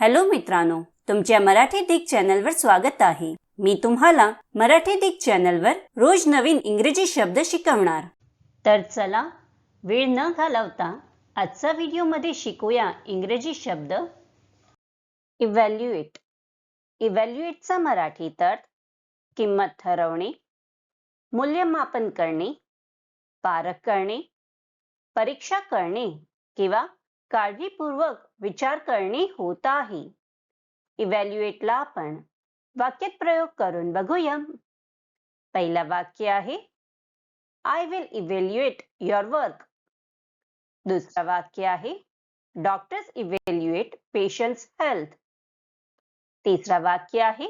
Hello मित्रांनो तुमच्या मराठी दिग चॅनलवर स्वागत आहे. मी तुम्हाला मराठी दिग चॅनलवर रोज नवीन इंग्रजी शब्द शिकवणार. तर चला वेळ न घालवता आजचा व्हिडिओमध्ये शिकूया इंग्रजी शब्द. इव्हॅल्युएट इव्हॅल्युएटचा मराठी अर्थ किंमत ठरवणे मूल्यमापन करणे पारख करणे परीक्षा करणे किंवा काळजीपूर्वक विचार करणे होत आहे. इव्हॅल्युएटला आपण वाक्यात प्रयोग करून बघूया पहिला वाक्य आहे I will evaluate your work दुसरा वाक्य आहे डॉक्टर्स इव्हॅल्युएट पेशंट्स हेल्थ तिसरा वाक्य आहे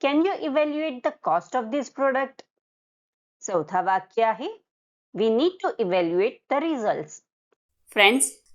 can you evaluate the cost of this product चौथा वाक्य आहे we need to evaluate the result friends